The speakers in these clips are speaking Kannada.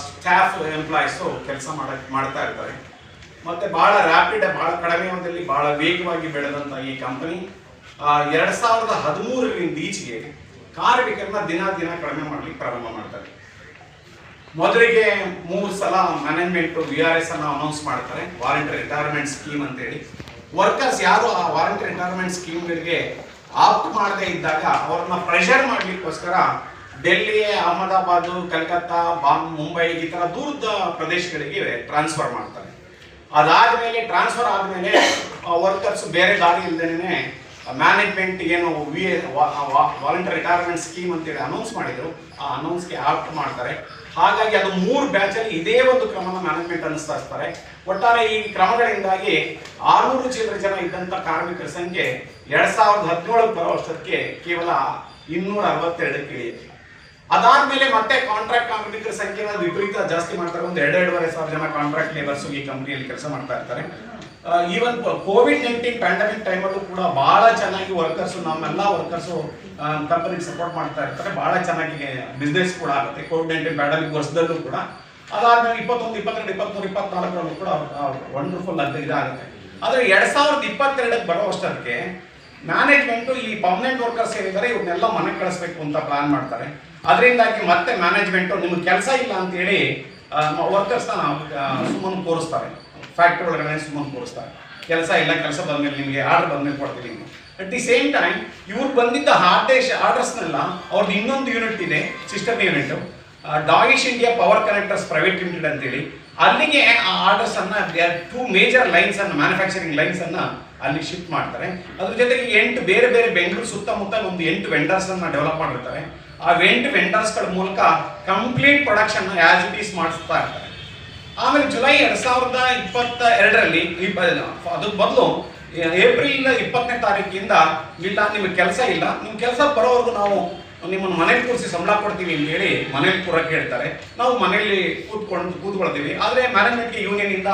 ಸ್ಟಾಫ್ ಎಂಪ್ಲಾಯೀಸು ಕೆಲಸ ಮಾಡಕ್, ಮಾಡ್ತಾ ಇರ್ತಾರೆ. ಮತ್ತು ಭಾಳ ರ್ಯಾಪಿಡ್ ಭಾಳ ಕಡಿಮೆ ಅವಧಿಯಲ್ಲಿ, ಭಾಳ ವೇಗವಾಗಿ ಬೆಳೆದಂಥ ಈ ಕಂಪನಿ ಎರಡು ಸಾವಿರದ ಹದಿಮೂರರಿಂದ ಈಚೆಗೆ ಕಾರ್ಮಿಕರನ್ನ ದಿನ ದಿನ ಕಡಿಮೆ ಮಾಡ್ಲಿಕ್ಕೆ ಪ್ರಾರಂಭ ಮಾಡ್ತಾರೆ. ಮೊದಲಿಗೆ ಮೂರು ಸಲ ಮ್ಯಾನೇಜ್ಮೆಂಟ್ ವಿ ಆರ್ ಎಸ್ ಅನ್ನು ಅನೌನ್ಸ್ ಮಾಡ್ತಾರೆ. ವಾರಂಟ್ ರಿಟೈರ್ಮೆಂಟ್ ಸ್ಕೀಮ್ ಅಂತೇಳಿ. ವರ್ಕರ್ಸ್ ಯಾರು ಆ ವಾರಂಟ್ ರಿಟೈರ್ಮೆಂಟ್ ಸ್ಕೀಮ್ಗಳಿಗೆ ಆಪ್ಟ್ ಮಾಡದೇ ಇದ್ದಾಗ ಅವ್ರನ್ನ ಪ್ರೆಷರ್ ಮಾಡ್ಲಿಕ್ಕೋಸ್ಕರ ಡೆಲ್ಲಿ ಅಹಮದಾಬಾದ್, ಕಲ್ಕತ್ತಾ ಬಾಂಬ್ ಮುಂಬೈ ಈ ಥರ ದೂರದ ಪ್ರದೇಶಗಳಿಗೆ ಟ್ರಾನ್ಸ್ಫರ್ ಮಾಡ್ತಾರೆ. ಅದಾದ್ಮೇಲೆ ಟ್ರಾನ್ಸ್ಫರ್ ಆದ್ಮೇಲೆ ವರ್ಕರ್ಸ್ ಬೇರೆ ದಾರಿ ಇಲ್ದೇನೆ ಮ್ಯಾನೇಜ್ಮೆಂಟ್ ಏನು ವಿ ವಾಲಂಟರಿ ರಿಟೈರ್ಮೆಂಟ್ ಸ್ಕೀಮ್ ಅಂತೇಳಿ ಅನೌನ್ಸ್ ಮಾಡಿದ್ರು. ಆ ಅನೌನ್ಸ್ಗೆ ಆಪ್ಟ್ ಮಾಡ್ತಾರೆ. ಹಾಗಾಗಿ ಅದು ಮೂರು ಬ್ಯಾಚಲ್ಲಿ ಇದೇ ಒಂದು ಕ್ರಮನ ಮ್ಯಾನೇಜ್ಮೆಂಟ್ ಅನುಸರಿಸ್ತಾರೆ. ಒಟ್ಟಾರೆ ಈ ಕ್ರಮಗಳಿಂದಾಗಿ ಆರುನೂರು ಚಿಲ್ಲರೆ ಜನ ಇದ್ದಂಥ ಕಾರ್ಮಿಕರ ಸಂಖ್ಯೆ ಎರಡು ಸಾವಿರದ ಹದಿನೇಳು ಬರೋ ಕೇವಲ ಇನ್ನೂರ ಅರವತ್ತೆರಡಕ್ಕೆ ಅದಾದ್ಮೇಲೆ ಮತ್ತೆ ಕಾಂಟ್ರಾಕ್ಟ್ ಕಾರ್ಮಿಕರ ಸಂಖ್ಯೆನ ವಿಪರೀತ ಜಾಸ್ತಿ ಮಾಡ್ತಾರೆ. ಒಂದು ಎರಡು ಎರಡೂವರೆ ಸಾವಿರ ಜನ ಕಾಂಟ್ರಾಕ್ಟ್ ಲೇಬರ್ಸ್ ಈ ಕಂಪ್ನಿಯಲ್ಲಿ ಕೆಲಸ ಮಾಡ್ತಾ ಇರ್ತಾರೆ. ಈವನ್ ಕೋವಿಡ್ ನೈನ್ಟೀನ್ ಪ್ಯಾಂಡಮಿಕ್ ಟೈಮಲ್ಲೂ ಕೂಡ ಬಹಳ ಚೆನ್ನಾಗಿ ವರ್ಕರ್ಸ್ ನಮ್ಮೆಲ್ಲ ವರ್ಕರ್ಸ್ ಕಂಪನಿಗೆ ಸಪೋರ್ಟ್ ಮಾಡ್ತಾ ಇರ್ತಾರೆ. ಬಹಳ ಚೆನ್ನಾಗಿ ಬಿಸ್ನೆಸ್ ಕೂಡ ಆಗುತ್ತೆ. ಕೋವಿಡ್ ನೈನ್ಟೀನ್ ಪ್ಯಾಂಡಮಿಕ್ ವರ್ಷದಲ್ಲೂ ಕೂಡ. ಅದಾದ್ಮೇಲೆ ಇಪ್ಪತ್ತೊಂದು, ಇಪ್ಪತ್ತೆರಡು, ಇಪ್ಪತ್ಮೂರು, ಇಪ್ಪತ್ನಾಲ್ಕರಲ್ಲೂ ಕೂಡ ವಂಡರ್ಫುಲ್ ಅಂತ ಇದಾಗುತ್ತೆ. ಆದರೆ ಎರಡ್ ಸಾವಿರದ ಇಪ್ಪತ್ತೆರಡಕ್ಕೆ ಬರೋ ಅಷ್ಟೊತ್ತಿಗೆ ಮ್ಯಾನೇಜ್ಮೆಂಟ್ ಈ ಪರ್ಮನೆಂಟ್ ವರ್ಕರ್ಸ್ ಏನಿದ್ದಾರೆ, ಇವ್ರನ್ನೆಲ್ಲ ಮನೆಗೆ ಕಳಿಸ್ಬೇಕು ಅಂತ ಪ್ಲಾನ್ ಮಾಡ್ತಾರೆ. ಅದರಿಂದಾಗಿ ಮತ್ತೆ ಮ್ಯಾನೇಜ್ಮೆಂಟ್ ನಿಮ್ಗೆ ಕೆಲಸ ಇಲ್ಲ ಅಂತ ಹೇಳಿ ವರ್ಕರ್ಸ್ನ ಸುಮ್ಮನೆ ಕೋರಿಸ್ತಾರೆ. ಫ್ಯಾಕ್ಟ್ರಿ ಒಳಗಡೆ ಸುಮ್ಮನೆ ಕೋರಿಸ್ತಾರೆ. ಕೆಲಸ ಇಲ್ಲ, ಕೆಲಸ ಬಂದ್ಮೇಲೆ ನಿಮಗೆ ಆರ್ಡರ್ ಬಂದ್ಮೇಲೆ ಕೊಡ್ತೀವಿ ಅಂತ ಅಟ್ ದಿ ಸೇಮ್ ಟೈಮ್ ಇವ್ರು ಬಂದಿದ್ದ ಆದೇಶ ಆರ್ಡರ್ಸ್ನೆಲ್ಲ ಅವ್ರದ್ದು ಇನ್ನೊಂದು ಯೂನಿಟ್ ಇದೆ system unit Deutsch India power connectors private limited ಅಂತೇಳಿ. ಅಲ್ಲಿಗೆ, ಆ ಆರ್ಡರ್ಸ್ ಅನ್ನ ಟೂ ಮೇಜರ್ ಲೈನ್ಸ್ ಅನ್ನ ಮ್ಯಾನುಫ್ಯಾಕ್ಚರಿಂಗ್ ಲೈನ್ಸ್ ಅನ್ನ ಅಲ್ಲಿ ಶಿಫ್ಟ್ ಮಾಡ್ತಾರೆ. ಅದ್ರ ಜೊತೆಗೆ ಎಂಟು ಬೇರೆ ಬೇರೆ ಬೆಂಗಳೂರು ಸುತ್ತಮುತ್ತ ಒಂದು ಎಂಟು ವೆಂಡರ್ಸ್ ಅನ್ನ ಡೆವಲಪ್ ಮಾಡಿರ್ತಾರೆ. ಆ ಎಂಟು ವೆಂಡರ್ಸ್ಗಳ ಮೂಲಕ complete production as it is ಮಾಡಿಸ್ತಾ ಇರ್ತಾರೆ. ಆಮೇಲೆ ಜುಲೈ ಎರಡ್ ಸಾವಿರದ ಇಪ್ಪತ್ತ ಎರಡರಲ್ಲಿ ಅದಕ್ಕೆ ಬದಲು ಏಪ್ರಿಲ್ ಇಪ್ಪತ್ತನೇ ತಾರೀಕಿಂದ, ಇಲ್ಲ, ನಿಮಗೆ ಕೆಲಸ ಇಲ್ಲ. ನಿಮ್ಮ ಕೆಲಸ ಬರೋವರೆಗೂ ನಾವು ನಿಮ್ಮನ್ನು ಮನೇಲಿ ಕೂರಿಸಿ ಸಂಬಳ ಕೊಡ್ತೀವಿ ಅಂತ ಹೇಳಿ ಮನೇಲಿ ಕೂರಕ್ಕೆ ಹೇಳ್ತಾರೆ. ನಾವು ಮನೆಯಲ್ಲಿ ಕೂತ್ಕೊಂಡು ಕೂತ್ಕೊಳ್ತೀವಿ. ಆದರೆ ಮ್ಯಾನೇಜ್ಮೆಂಟ್ ಯೂನಿಯನಿಂದ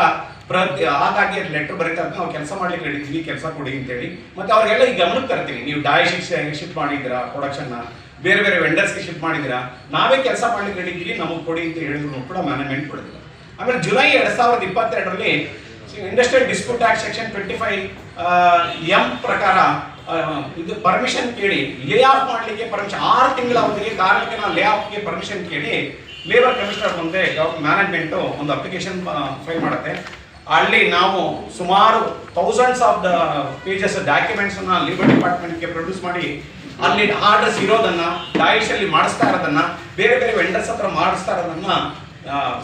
ಪ್ರತಿ ಹಾಗಾಗಿ ಲೆಟರ್ ಬರೀತಾರೆ ನಾವು ಕೆಲಸ ಮಾಡ್ಲಿಕ್ಕೆ ಹೇಳಿದ್ದೀವಿ ಕೆಲಸ ಕೊಡಿ ಅಂತೇಳಿ ಮತ್ತೆ ಅವ್ರಿಗೆಲ್ಲ ಈ ಗಮನಕ್ಕೆ ತರ್ತೀವಿ. ನೀವು ಡಾಯ್ ಶಿಫ್ಟ್ ಶಿಫ್ಟ್ ಮಾಡಿದ್ದೀರಾ ಪ್ರೊಡಕ್ಷನ್ನ ಬೇರೆ ಬೇರೆ ವೆಂಡರ್ಸ್ಗೆ ಶಿಫ್ಟ್ ಮಾಡಿದ್ದೀರಾ? ನಾವೇ ಕೆಲಸ ಮಾಡ್ಲಿಕ್ಕೆ ಹೇಳಿದ್ದೀವಿ ನಮಗೆ ಕೊಡಿ ಅಂತ ಹೇಳಿದ್ರು ಕೂಡ ಮ್ಯಾನೇಜ್ಮೆಂಟ್ ಕೊಡಿದ್ರು ಆಮೇಲೆ ಜುಲೈ ಎರಡು ಸಾವಿರದ ಇಪ್ಪತ್ತೆರಡರಲ್ಲಿ industrial dispute act section twenty five M ಪ್ರಕಾರ ಇದು ಪರ್ಮಿಷನ್ ಕೇಳಿ ಲೇ ಆಫ್ ಮಾಡಲಿಕ್ಕೆ ಪರ್ಮಿಷನ್ ಆರು ತಿಂಗಳ ಅವಧಿಗೆ ಕಾರ್ಮಿಕನ ಲೇ ಆಫ್ಗೆ ಪರ್ಮಿಷನ್ ಕೇಳಿ ಲೇಬರ್ ಕಮಿಷನರ್ ಮುಂದೆ ಮ್ಯಾನೇಜ್ಮೆಂಟು ಒಂದು ಅಪ್ಲಿಕೇಶನ್ ಫೈಲ್ ಮಾಡುತ್ತೆ. ಅಲ್ಲಿ ನಾವು ಸುಮಾರು thousands of the pages documents ಅನ್ನ ಲೇಬರ್ ಡಿಪಾರ್ಟ್ಮೆಂಟ್ಗೆ ಪ್ರೊಡ್ಯೂಸ್ ಮಾಡಿ, ಅಲ್ಲಿ ಆರ್ಡರ್ಸ್ ಇರೋದನ್ನ ಡಾಯಿಶ್ ಅಲ್ಲಿ ಮಾಡಿಸ್ತಾ ಇರೋದನ್ನ, ಬೇರೆ ಬೇರೆ ವೆಂಡರ್ಸ್ ಹತ್ರ ಮಾಡಿಸ್ತಾ ಇರೋದನ್ನ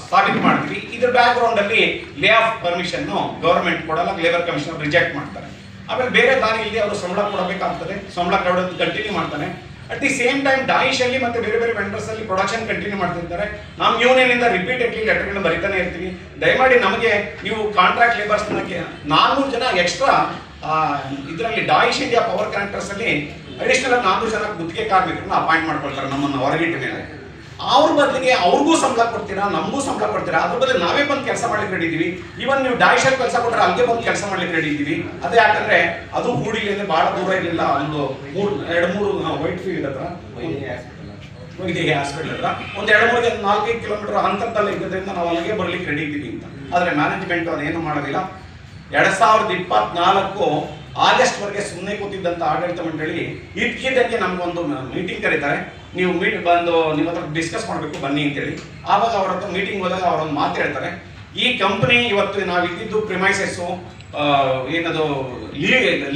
ಸಾಬೀತ್ ಮಾಡ್ತೀವಿ. ಇದ್ರ ಬ್ಯಾಕ್ ಗ್ರೌಂಡ್ ಅಲ್ಲಿ ಲೇ ಆಫ್ ಪರ್ಮಿಷನ್ನು ಗೌರ್ಮೆಂಟ್ ಕೊಡಲ್ಲ ಲೇಬರ್ ಕಮಿಷನರ್ ರಿಜೆಕ್ಟ್ ಮಾಡ್ತಾರೆ. ಆಮೇಲೆ ಬೇರೆ ದಾರಿಯಲ್ಲಿ ಅವರು ಸಂಬಳ ಕೊಡಬೇಕಾಗ್ತದೆ. ಸಂಬಳ ಕೊಡೋದು ಕಂಟಿನ್ಯೂ ಮಾಡ್ತಾನೆ. At the same time Deutsch ಅಲ್ಲಿ ಮತ್ತೆ ಬೇರೆ ಬೇರೆ ವೆಂಡರ್ಸ್ ಅಲ್ಲಿ ಪ್ರೊಡಕ್ಷನ್ ಕಂಟಿನ್ಯೂ ಮಾಡ್ತಿರ್ತಾರೆ. ನಮ್ಮ ಯೂನಿಯನ್ ಇಂದ ರಿಪೀಟೆಡ್ಲಿ ಲೆಟರ್ಗಳನ್ನ ಬರಿತಾನೆ ಇರ್ತೀವಿ. ದಯಮಾಡಿ ನಮಗೆ ನೀವು ಕಾಂಟ್ರಾಕ್ಟ್ ಲೇಬರ್ಸ್ ನಾನ್ನೂರು ಜನ ಎಕ್ಸ್ಟ್ರಾ ಇದರಲ್ಲಿ ಡಾಯಿಶ್ ಇಂಡಿಯಾ ಪವರ್ ಕನೆಕ್ಟರ್ಸ್ ಅಲ್ಲಿ ಅಡಿಷನಲ್ ನಾನ್ನೂರು ಜನ ಗುತ್ತಿಗೆ ಕಾರ್ಮಿಕರನ್ನ ಅಪಾಯಿಂಟ್ ಮಾಡ್ಕೊಳ್ತಾರೆ ನಮ್ಮನ್ನು ಹೊರಗಿಟ್ಟ ಮೇಲೆ. ಅವ್ರ ಬದಲಿಗೆ ಅವ್ರಿಗೂ ಸಂಬಳ ಕೊಡ್ತೀರಾ ನಮಗೂ ಸಂಬಳ ಕೊಡ್ತೀರಾ? ಅದ್ರ ಬದಲು ನಾವೇ ಬಂದು ಕೆಲಸ ಮಾಡ್ಲಿಕ್ಕೆ ರೆಡಿ ಇದೀವಿ ಇವನ್ ನೀವು ಡೈರೆಕ್ಟ್ ಕೆಲಸ ಕೊಟ್ಟರೆ ಅಲ್ಲಿಗೆ ಬಂದು ಕೆಲಸ ಮಾಡ್ಲಿಕ್ಕೆ ರೆಡಿ ಇದ್ದೀವಿ. ಅದೇ ಯಾಕಂದ್ರೆ ಅದು ಕೂಡಿಲಿ ಅಂದ್ರೆ ಬಹಳ ದೂರ ಇರಲಿಲ್ಲ. ಒಂದು ಮೂರು ಎರಡು ಮೂರು ವೈಟ್ ಫೀಲ್ಡ್ ಹತ್ರ ವೈದ್ಯಕೀಯ ಹಾಸ್ಪಿಟಲ್ ಹತ್ರ. ಒಂದು ಎರಡು ಮೂರು ನಾಲ್ಕೈದು ಕಿಲೋಮೀಟರ್ ಅಂತರದಲ್ಲಿ ಇದ್ದರಿಂದ ನಾವು ಅಲ್ಲಿಗೆ ಬರ್ಲಿಕ್ಕೆ ರೆಡಿ ಇದ್ದೀವಿ ಅಂತ. ಆದ್ರೆ ಮ್ಯಾನೇಜ್ಮೆಂಟ್ ಅದೇನು ಮಾಡೋದಿಲ್ಲ. ಎರಡ್ ಸಾವಿರದ ಇಪ್ಪತ್ನಾಲ್ಕು ಆಗಸ್ಟ್ ವರೆಗೆ ಸುಮ್ಮನೆ ಕೂತಿದ್ದಂತ ಆಡಳಿತ ಮಂಡಳಿ ಇಟ್ಕಿದಂಗೆ ನಮ್ಗೊಂದು ಮೀಟಿಂಗ್ ಕರೀತಾರೆ. ನೀವು ಮೀಟ್ ಬಂದು ನಿಮ್ಮ ಹತ್ರ ಡಿಸ್ಕಸ್ ಮಾಡಬೇಕು, ಬನ್ನಿ ಅಂತೇಳಿ. ಆವಾಗ ಅವ್ರ ಹತ್ರ ಮೀಟಿಂಗ್ ಹೋದಾಗ ಅವರೊಂದು ಮಾತು ಹೇಳ್ತಾರೆ. ಈ ಕಂಪನಿ ಇವತ್ತು ನಾವು ಇದ್ದಿದ್ದು ಪ್ರಿಮೈಸಸ್ಸು ಏನದು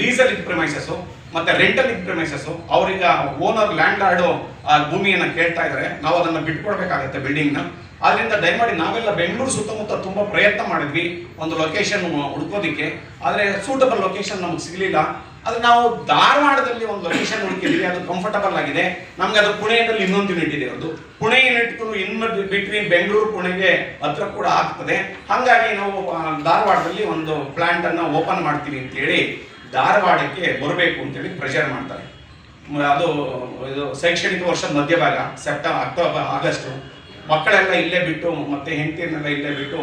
ಲೀಸಲ್ ಇದ್ದ ಪ್ರಿಮೈಸಸ್ಸು ಮತ್ತೆ ರೆಂಟಲ್ ಇದ್ದ ಪ್ರಿಮೈಸಸ್ಸು ಅವ್ರೀಗ ಓನರ್ ಲ್ಯಾಂಡ್ ಲಾರ್ಡು ಆ ಭೂಮಿಯನ್ನು ಕೇಳ್ತಾ ಇದ್ದಾರೆ ನಾವು ಅದನ್ನು ಬಿಟ್ಕೊಡ್ಬೇಕಾಗತ್ತೆ ಬಿಲ್ಡಿಂಗ್ನ ಆದ್ರಿಂದ ದಯಮಾಡಿ ನಾವೆಲ್ಲ ಬೆಂಗಳೂರು ಸುತ್ತಮುತ್ತ ತುಂಬಾ ಪ್ರಯತ್ನ ಮಾಡಿದ್ವಿ. ಒಂದು ಲೊಕೇಶನ್ ಹುಡ್ಕೋದಿಕ್ಕೆ. ಆದರೆ ಸೂಟಬಲ್ ಲೊಕೇಶನ್ ನಮ್ಗೆ ಸಿಗ್ಲಿಲ್ಲ. ಆದ್ರೆ ನಾವು ಧಾರವಾಡದಲ್ಲಿ ಒಂದು ಲೊಕೇಶನ್ ಹುಡುಕಿದ್ವಿ ಅದು ಕಂಫರ್ಟಬಲ್ ಆಗಿದೆ. ನಮ್ಗೆ ಅದು ಪುಣೆಯಲ್ಲಿ ಇನ್ನೊಂದು ಯೂನಿಟ್ ಇದೆ. ಅದು Pune unit in between Bengaluru ಪುಣೆಗೆ ಹತ್ರ ಕೂಡ ಆಗ್ತದೆ. ಹಾಗಾಗಿ ನಾವು ಧಾರವಾಡದಲ್ಲಿ ಒಂದು ಪ್ಲಾಂಟ್ ಅನ್ನ ಓಪನ್ ಮಾಡ್ತೀವಿ ಅಂತ ಹೇಳಿ ಧಾರವಾಡಕ್ಕೆ ಬರಬೇಕು ಅಂತೇಳಿ ಪ್ರೆಷರ್ ಮಾಡ್ತಾರೆ. ಅದು, ಇದು ಶೈಕ್ಷಣಿಕ ವರ್ಷದ ಮಧ್ಯಭಾಗ, ಸೆಪ್ಟೆಂಬರ್, ಅಕ್ಟೋಬರ್, ಆಗಸ್ಟ್. ಮಕ್ಕಳೆಲ್ಲ ಇಲ್ಲೇ ಬಿಟ್ಟು, ಮತ್ತೆ ಹೆಂಡತಿಯನ್ನೆಲ್ಲ ಇಲ್ಲೇ ಬಿಟ್ಟು,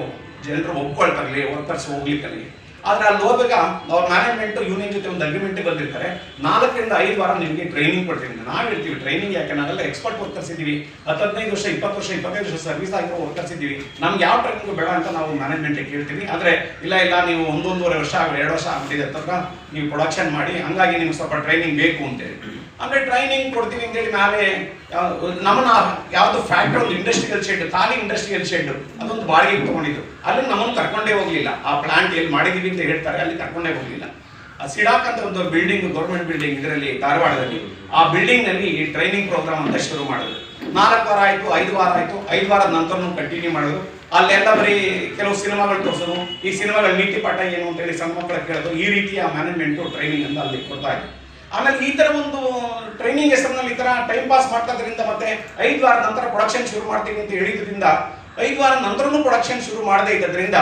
ಜನರು ಒಪ್ಕೊಳ್ತಾರಲ್ಲಿ ವರ್ಕರ್ಸ್ ಹೋಗ್ಲಿಕ್ಕೆ ಆದ್ರೆ ಅಲ್ಲಿ ಹೋದಾಗ ಅವ್ರ ಮ್ಯಾನೇಜ್ಮೆಂಟ್ ಯೂನಿಯನ್ ಜೊತೆ ಒಂದು ಅಗ್ರಿಮೆಂಟ್ ಬಂದಿರ್ತಾರೆ. ನಾಲ್ಕರಿಂದ ಐದು ವಾರ ನಿಮಗೆ ಟ್ರೈನಿಂಗ್ ಕೊಡ್ತೀವಿ ನಾವು ಹೇಳ್ತೀವಿ ಟ್ರೈನಿಂಗ್ ಯಾಕೆ? ನಾವೆಲ್ಲ ಎಕ್ಸ್ಪರ್ಟ್ ವರ್ಕರ್ಸ್ ಇದ್ದೀವಿ ಹದಿನೈದು ವರ್ಷ, ಇಪ್ಪತ್ತು ವರ್ಷ, ಇಪ್ಪತ್ತೈದು ವರ್ಷ ಸರ್ವಿಸ್ ಆಗಿರೋ ವರ್ಕರ್ಸ್ ಇದ್ದೀವಿ ನಮ್ಗೆ ಯಾವ ಟ್ರೈನಿಂಗ್ ಬೇಡ ಅಂತ ನಾವು ಮ್ಯಾನೇಜ್ಮೆಂಟ್ ಕೇಳ್ತೀವಿ. ಆದ್ರೆ, ಇಲ್ಲ ಇಲ್ಲ, ನೀವು ಒಂದೊಂದೂವರೆ ವರ್ಷ ಆಗಲಿ ಎರಡು ವರ್ಷ ಆಗ್ಬಿಟ್ಟಿದೆ ತನಕ ನೀವು ಪ್ರೊಡಕ್ಷನ್ ಮಾಡಿ, ಹಂಗಾಗಿ ನಿಮ್ಗೆ ಸ್ವಲ್ಪ ಟ್ರೈನಿಂಗ್ ಬೇಕು ಅಂತ ಅಂತೇಳಿ ಅಂದ್ರೆ ಟ್ರೈನಿಂಗ್ ಕೊಡ್ತೀವಿ ಅಂತೇಳಿ ನಾವೇ ಯಾವ- ನಮ್ಮನ್ನ ಯಾವ್ದು ಫ್ಯಾಕ್ಟ್ರಿ ಒಂದು ಇಂಡಸ್ಟ್ರಿಯಲ್ ಶೆಡ್ ಖಾಲಿ ಇಂಡಸ್ಟ್ರಿಯಲ್ ಶೆಡ್ ಅದೊಂದು ಬಾಡಿಗೆ ತಗೊಂಡಿದ್ದು. ಅಲ್ಲಿ ನಮ್ಮನ್ನು ಕರ್ಕೊಂಡೇ ಹೋಗ್ಲಿಲ್ಲ. ಆ ಪ್ಲಾಂಟ್ ಎಲ್ಲಿ ಮಾಡಿದೀವಿ ಅಂತ ಹೇಳ್ತಾರೆ, ಅಲ್ಲಿ ಕರ್ಕೊಂಡೇ ಹೋಗ್ಲಿಲ್ಲ. ಆ ಸಿಡಾಕ್ ಅಂತ ಒಂದು ಬಿಲ್ಡಿಂಗ್ ಗೌರ್ಮೆಂಟ್ ಬಿಲ್ಡಿಂಗ್ ಇದರಲ್ಲಿ, ಧಾರವಾಡದಲ್ಲಿ, ಆ ಬಿಲ್ಡಿಂಗ್ನಲ್ಲಿ ಟ್ರೈನಿಂಗ್ ಪ್ರೋಗ್ರಾಮ್ ಅಂತ ಶುರು ಮಾಡಿದ್ರು. ನಾಲ್ಕು ವಾರ ಆಯ್ತು, ಐದು ವಾರ ಆಯ್ತು, ಐದು ವಾರದ ನಂತರ ಕಂಟಿನ್ಯೂ ಮಾಡೋದು ಅಲ್ಲೆಲ್ಲ ಬರೀ ಕೆಲವು ಸಿನಿಮಾಗಳು ತೋರಿಸೋದು, ಈ ಸಿನಿಮಾಗಳ ನೀತಿ ಪಾಠ ಏನು ಅಂತ ಹೇಳಿ ಸಣ್ಣ ಮಕ್ಕಳ ಕೇಳೋದು, ಈ ರೀತಿಯ ಮ್ಯಾನೇಜ್ಮೆಂಟ್ ಟ್ರೈನಿಂಗ್ ಅಂತ ಅಲ್ಲಿ ಕೊಡ್ತಾ ಇದ್ರು. ಆಮೇಲೆ ಈ ತರ ಒಂದು ಟ್ರೈನಿಂಗ್ ಹೆಸರಿನಲ್ಲಿ ಈ ತರ ಟೈಮ್ ಪಾಸ್ ಮಾಡ್ಕೋದ್ರಿಂದ ಮತ್ತೆ ಐದು ವಾರ ನಂತರ ಪ್ರೊಡಕ್ಷನ್ ಶುರು ಮಾಡ್ತೀವಿ ಅಂತ ಹೇಳಿದ್ರಿಂದ, ಐದು ವಾರ ನಂತರನೂ ಪ್ರೊಡಕ್ಷನ್ ಶುರು ಮಾಡದೇ ಇದ್ದದ್ರಿಂದ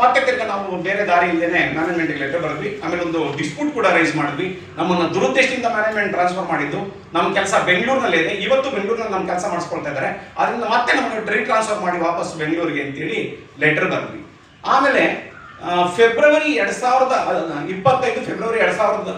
ಮತ್ತೆ ತಿರ್ಗ ನಾವು ಬೇರೆ ದಾರಿ ಇಲ್ಲದೇನೆ ಮ್ಯಾನೇಜ್ಮೆಂಟ್ಗೆ ಲೆಟರ್ ಬರೆದ್ವಿ. ಆಮೇಲೆ ಒಂದು ಡಿಸ್ಪ್ಯೂಟ್ ಕೂಡ ರೈಸ್ ಮಾಡಿದ್ವಿ. ನಮ್ಮನ್ನ ದುರುದ್ದೇಶದಿಂದ ಮ್ಯಾನೇಜ್ಮೆಂಟ್ ಟ್ರಾನ್ಸ್ಫರ್ ಮಾಡಿದ್ದು. ನಮ್ಮ ಕೆಲಸ ಬೆಂಗಳೂರಿನಲ್ಲೇ ಇದೆ ಇವತ್ತು ಬೆಂಗಳೂರಿನಲ್ಲಿ ನಮ್ಮ ಕೆಲಸ ಮಾಡಿಸ್ಕೊಳ್ತಾ ಇದ್ದಾರೆ ಅದರಿಂದ ಮತ್ತೆ ನಮಗೆ ಟ್ರೇಡ್ ಟ್ರಾನ್ಸ್ಫರ್ ಮಾಡಿ ವಾಪಸ್ ಬೆಂಗಳೂರಿಗೆ ಅಂತೇಳಿ ಲೆಟರ್ ಬರೆದ್ವಿ. ಆಮೇಲೆ ಫೆಬ್ರವರಿ ಎರಡ್ ಸಾವಿರದ ಇಪ್ಪತ್ತೈದು ಫೆಬ್ರವರಿ ಎರಡ್ ಸಾವಿರದ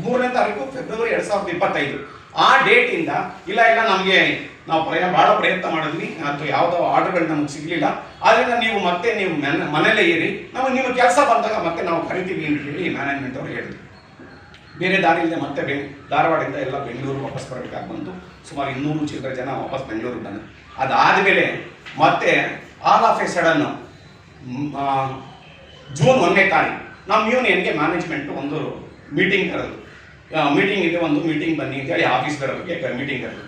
ಮೂರನೇ ತಾರೀಕು ಫೆಬ್ರವರಿ ಎರಡ್ ಸಾವಿರದ ಇಪ್ಪತ್ತೈದು. ಆ ಡೇಟ್ ಇಂದ, ಇಲ್ಲ ಇಲ್ಲ, ನಮಗೆ ನಾವು ಪ್ರಯ ಬಹಳ ಪ್ರಯತ್ನ ಮಾಡಿದ್ವಿ. ಅಥವಾ ಯಾವುದೋ ಆರ್ಡರ್ಗಳು ನಮಗೆ ಸಿಗ್ಲಿಲ್ಲ. ಆದ್ದರಿಂದ ನೀವು ಮತ್ತೆ ನೀವು ಮನೆ- ಮನೇಲೇ ಇರಿ. ನಮಗೆ ನಿಮ್ಮ ಕೆಲಸ ಬಂದಾಗ ಮತ್ತೆ ನಾವು ಕರಿತೀವಿ ಅಂತ ಹೇಳಿ ಮ್ಯಾನೇಜ್ಮೆಂಟ್ ಅವರು ಹೇಳಿದ್ರು. ಬೇರೆ ದಾರಿ ಇಲ್ಲದೆ ಮತ್ತೆ ಬೆಂಗ್ ಧಾರವಾಡದಿಂದ ಎಲ್ಲ ಬೆಂಗಳೂರು ವಾಪಸ್ ಬರಬೇಕಾಗಿ ಬಂತು ಸುಮಾರು ಇನ್ನೂರು ಚಿಲ್ಲರೆ ಜನ ವಾಪಸ್ ಬೆಂಗಳೂರಿಗೆ ಬಂದರು. ಅದಾದಮೇಲೆ ಮತ್ತೆ all of a sudden June ಒಂದನೇ ತಾರೀಕು, ನಮ್ಮ ಯೂನಿಯನ್ಗೆ ಮ್ಯಾನೇಜ್ಮೆಂಟ್ ಒಂದು ಮೀಟಿಂಗ್ ಕರೆದು ಮೀಟಿಂಗ್ ಇದೆ ಒಂದು ಮೀಟಿಂಗ್ ಬನ್ನಿ ಅಂತ ಹೇಳಿ ಆಫೀಸ್ ಬರೋರಿಗೆ ಮೀಟಿಂಗ್ ಕರೆದು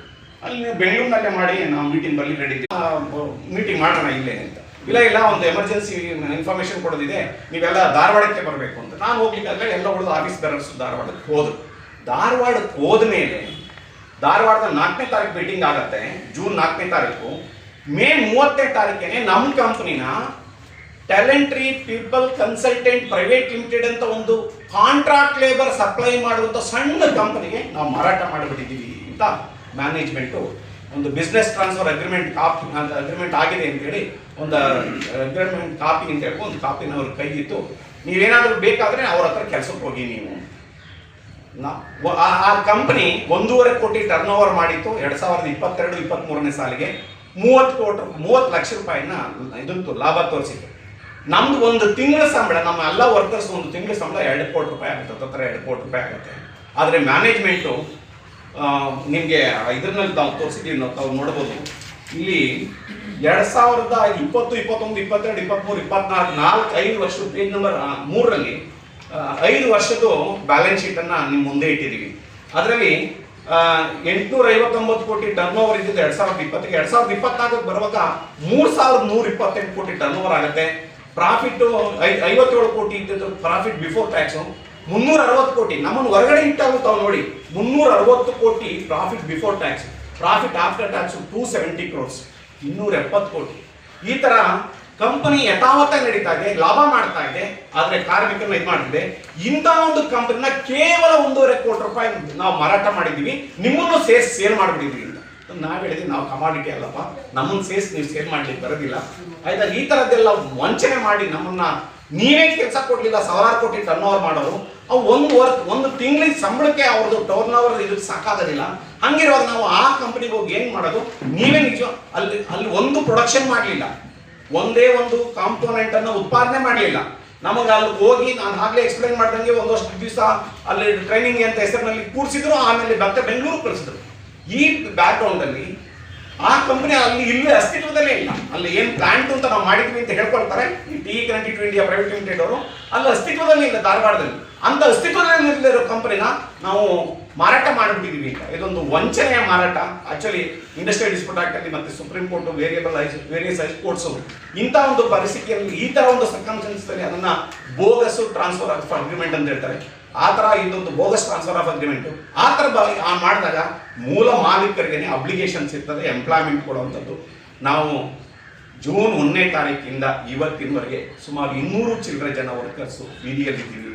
ಅಲ್ಲಿ ನೀವು ಬೆಂಗಳೂರಿನಲ್ಲೇ ಮಾಡಿ, ನಾವು ಮೀಟಿಂಗ್ ಬರಲಿ ರೆಡಿ ಮೀಟಿಂಗ್ ಮಾಡೋಣ ಇಲ್ಲೇ ಅಂತ. ಇಲ್ಲ ಇಲ್ಲ, ಒಂದು ಎಮರ್ಜೆನ್ಸಿ ಇನ್ಫಾರ್ಮೇಶನ್ ಕೊಡೋದಿದೆ, ನೀವೆಲ್ಲ ಧಾರವಾಡಕ್ಕೆ ಬರಬೇಕು ಅಂತ. ನಾನು ಹೋಗ್ಲಿಕ್ಕಾದ್ರೆ ಎಲ್ಲ ಉಳಿದು ಆಫೀಸ್ ಬೇರರ್ಸ್ ಧಾರವಾಡಕ್ಕೆ ಹೋದ್ರು. ಧಾರವಾಡಕ್ಕೆ ಹೋದ್ಮೇಲೆ, ಧಾರವಾಡದ ನಾಲ್ಕನೇ ತಾರೀಕು ಮೀಟಿಂಗ್ ಆಗತ್ತೆ, ಜೂನ್ ನಾಲ್ಕನೇ ತಾರೀಕು. ಮೇ ಮೂವತ್ತನೇ ತಾರೀಕೇನೆ ನಮ್ಮ ಕಂಪನಿನ Talentree people consultant private limited ಅಂತ ಒಂದು ಕಾಂಟ್ರಾಕ್ಟ್ ಲೇಬರ್ ಸಪ್ಲೈ ಮಾಡುವಂಥ ಸಣ್ಣ ಕಂಪನಿಗೆ ನಾವು ಮಾರಾಟ ಮಾಡಿಬಿಟ್ಟಿದ್ದೀವಿ ಅಂತ ಮ್ಯಾನೇಜ್ಮೆಂಟು ಒಂದು business transfer agreement copy agreement ಆಗಿದೆ ಅಂತೇಳಿ ಒಂದು ಅಗ್ರಿಮೆಂಟ್ ಕಾಪಿ ಅಂತ ಹೇಳಿ ಒಂದು ಕಾಪಿನ ಅವ್ರ ಕೈಗಿತ್ತು ನೀವೇನಾದರೂ ಬೇಕಾದರೆ ಅವ್ರ ಹತ್ರ ಕೆಲಸಕ್ಕೆ ಹೋಗಿ ನೀವು. ಆ- ಕಂಪನಿ ಒಂದೂವರೆ ಕೋಟಿ ಟರ್ನ್ ಓವರ್ ಮಾಡಿತ್ತು, ಎರಡ್ ಸಾವಿರದ ಇಪ್ಪತ್ತೆರಡು ಇಪ್ಪತ್ತ್ ಮೂರನೇ ಸಾಲಿಗೆ ಮೂವತ್ತು ಕೋಟಿ, ಮೂವತ್ತು ಲಕ್ಷ ರೂಪಾಯಿನ ಇದಂತು ಲಾಭ ತೋರಿಸಿತ್ತು. ನಮ್ದು ಒಂದು ತಿಂಗಳ ಸಂಬಳ, ನಮ್ಮ ಎಲ್ಲ ವರ್ಕರ್ಸ್ ಒಂದು ತಿಂಗಳ ಸಂಬಳ ಎರಡು ಕೋಟಿ ರೂಪಾಯಿ ಆಗುತ್ತೆ, ಹತ್ತತ್ರ ಎರಡು ಕೋಟಿ ರೂಪಾಯಿ ಆಗುತ್ತೆ. ಆದರೆ ಮ್ಯಾನೇಜ್ಮೆಂಟು ನಿಮಗೆ ಇದರಲ್ಲಿ ನಾವು ತೋರಿಸಿದ್ದೀವಿ ನಾವು ತಾವು ನೋಡ್ಬೋದು. ಇಲ್ಲಿ ಎರಡ್ ಸಾವಿರದ ಇಪ್ಪತ್ತು, ಇಪ್ಪತ್ತೊಂದು, ಇಪ್ಪತ್ತೆರಡು, ಇಪ್ಪತ್ಮೂರು, ಇಪ್ಪತ್ನಾಲ್ಕು, ನಾಲ್ಕು, ಐದು ವರ್ಷದ ಪೇಜ್ ನಂಬರ್ ಮೂರರಲ್ಲಿ ಐದು ವರ್ಷದ್ದು ಬ್ಯಾಲೆನ್ಸ್ ಶೀಟ್ ಅನ್ನ ನಿಮ್ಮ ಮುಂದೆ ಇಟ್ಟಿದ್ದೀವಿ. ಅದರಲ್ಲಿ ಎಂಟುನೂರ ಐವತ್ತೊಂಬತ್ತು ಕೋಟಿ ಟರ್ನ್ ಓವರ್ ಇದ್ದಿದ್ದು ಎರಡ್ ಸಾವಿರದ ಇಪ್ಪತ್ತಿಗೆ ಎರಡು ಸಾವಿರದ ಇಪ್ಪತ್ನಾಲ್ಕಕ್ಕೆ ಬರುವಾಗ ಮೂರು ಸಾವಿರದ ನೂರ ಇಪ್ಪತ್ತೆಂಟು ಕೋಟಿ ಟರ್ನ್ ಓವರ್ ಆಗುತ್ತೆ. ಪ್ರಾಫಿಟ್ ಐವತ್ತೇಳು ಕೋಟಿ ಇದ್ದಿದ್ದು ಪ್ರಾಫಿಟ್ ಬಿಫೋರ್ ಟ್ಯಾಕ್ಸ್ ಮುನ್ನೂರ ಅರವತ್ತು ಕೋಟಿ. ನಮ್ಮನ್ನು ಹೊರಗಡೆ ಇಟ್ಟಾಗುತ್ತಾವೆ ತಾವು ನೋಡಿ. ಮುನ್ನೂರ ಅರವತ್ತು ಕೋಟಿ profit before tax profit after tax two seventy crores ಇನ್ನೂರ ಎಪ್ಪತ್ತು ಕೋಟಿ. ಈ ತರ ಕಂಪನಿ ಯಥಾವತ್ತ ನಡೀತಾ ಇದೆ, ಲಾಭ ಮಾಡ್ತಾ ಇದೆ, ಆದರೆ ಕಾರ್ಮಿಕರನ್ನ ಇದು ಮಾಡಿದೆ ಇಂಥ ಒಂದು ಕಂಪನಿನ ಕೇವಲ ಒಂದೂವರೆ ಕೋಟಿ ರೂಪಾಯಿ ನಾವು ಮಾರಾಟ ಮಾಡಿದ್ದೀವಿ. ನಿಮ್ಮನ್ನು ಸೇರ್ ಸೇಲ್ ಮಾಡ್ಬಿಟ್ಟಿದ್ವಿ ಅಂತ ನಾವ್ ಹೇಳಿದ್ವಿ, ನಾವು ಕಮಾಡಿಟಿ ಅಲ್ಲಪ್ಪ. ನಮ್ಮನ್ನ ಸೇರ್ಸ್ ನೀವು ಸೇಲ್ ಮಾಡ್ಲಿಕ್ಕೆ ಬರೋದಿಲ್ಲ. ಆಯ್ತಾ, ಈ ಥರದ್ದೆಲ್ಲ ವಂಚನೆ ಮಾಡಿ ನಮ್ಮನ್ನ ನೀವೇ ಕೆಲಸ ಕೊಡ್ಲಿಲ್ಲ, ಸಾವಿರಾರು ಕೋಟಿ ಟರ್ನ್ ಓವರ್ ಮಾಡೋರು. ಅವು ಒಂದು ವರ್ಕ್ ಒಂದು ತಿಂಗಳಿಗೆ ಸಂಬಳಕ್ಕೆ ಅವ್ರದ್ದು ಟರ್ನ್ ಓವರ್ ಇದು ಸಾಕಾಗೋದಿಲ್ಲ. ಹಂಗಿರುವಾಗ ನಾವು ಆ ಕಂಪನಿಗೆ ಹೋಗಿ ಏನ್ ಮಾಡೋದು? ನೀವೇ ನಿಜ, ಅಲ್ಲಿ ಅಲ್ಲಿ ಒಂದು ಪ್ರೊಡಕ್ಷನ್ ಮಾಡಲಿಲ್ಲ. ಒಂದೇ ಒಂದು ಕಾಂಪೋನೆಂಟ್ ಅನ್ನ ಉತ್ಪಾದನೆ ಮಾಡಲಿಲ್ಲ. ನಮಗೆ ಅಲ್ಲಿ ಹೋಗಿ ನಾನು ಆಗಲೇ ಎಕ್ಸ್ಪ್ಲೈನ್ ಮಾಡ್ದಂಗೆ ಒಂದಷ್ಟು ದಿವಸ ಅಲ್ಲಿ ಟ್ರೈನಿಂಗ್ ಅಂತ ಹೆಸರಿನಲ್ಲಿ ಕೂರಿಸಿದ್ರು, ಆಮೇಲೆ ಮತ್ತೆ ಬೆಂಗಳೂರು ಕಳಿಸಿದ್ರು. ಈ ಬ್ಯಾಕ್ಗ್ರೌಂಡ್ ಅಲ್ಲಿ ಆ ಕಂಪನಿ ಅಲ್ಲಿ ಇಲ್ಲೇ ಅಸ್ತಿತ್ವದಲ್ಲೇ ಇಲ್ಲ. ಅಲ್ಲಿ ಏನ್ ಪ್ಲಾಂಟ್ ಅಂತ ನಾವು ಮಾಡಿದ್ವಿ ಅಂತ ಹೇಳ್ಕೊಳ್ತಾರೆ ಈ T twenty two India private limited ಅವರು. ಅಲ್ಲಿ ಅಸ್ತಿತ್ವದಲ್ಲಿ ಇಲ್ಲ ಧಾರವಾಡದಲ್ಲಿ. ಅಂತ ಅಸ್ತಿತ್ವದಲ್ಲಿ ಇಲ್ಲದಿರೋ ಕಂಪನಿನ ನಾವು ಮಾರಾಟ ಮಾಡಿಬಿಟ್ಟಿದೀವಿ ಅಂತ. ಇದೊಂದು ವಂಚನೆಯ ಮಾರಾಟ. ಆಕ್ಚುಲಿ ಇಂಡಸ್ಟ್ರಿಯಲ್ ಡಿಸ್ಪ್ಯೂಟ್ ಅಲ್ಲಿ ಮತ್ತೆ supreme court variable various courts ಇಂಥ ಒಂದು ಪರಿಸ್ಥಿತಿಯಲ್ಲಿ ಈ ತರ ಒಂದು ಸರ್ಕಮ್ಸ್ಟೆನ್ಸ್ನಲ್ಲಿ ಅದನ್ನ ಬೋಗಸ್ ಟ್ರಾನ್ಸ್ಫರ್ ಆಫ್ ಅಗ್ರಿಮೆಂಟ್ ಅಂತ ಹೇಳ್ತಾರೆ. ಆ ಥರ ಇದೊಂದು ಬೋಗಸ್ ಟ್ರಾನ್ಸ್ಫರ್ ಆಫ್ ಅಗ್ರಿಮೆಂಟ್ ಆ ಥರ ಆ ಮಾಡಿದಾಗ ಮೂಲ ಮಾಲೀಕರಿಗೆ ಅಬ್ಲಿಗೇಷನ್ಸ್ ಇರ್ತದೆ ಎಂಪ್ಲಾಯ್ಮೆಂಟ್ ಕೊಡುವಂಥದ್ದು. ನಾವು ಜೂನ್ ಒಂದನೇ ತಾರೀಕಿಂದ ಇವತ್ತಿನವರೆಗೆ ಸುಮಾರು ಇನ್ನೂರು ಚಿಲ್ಲರೆ ಜನ ವರ್ಕರ್ಸು ಬೀದಿಯಲ್ಲಿದ್ದೀವಿ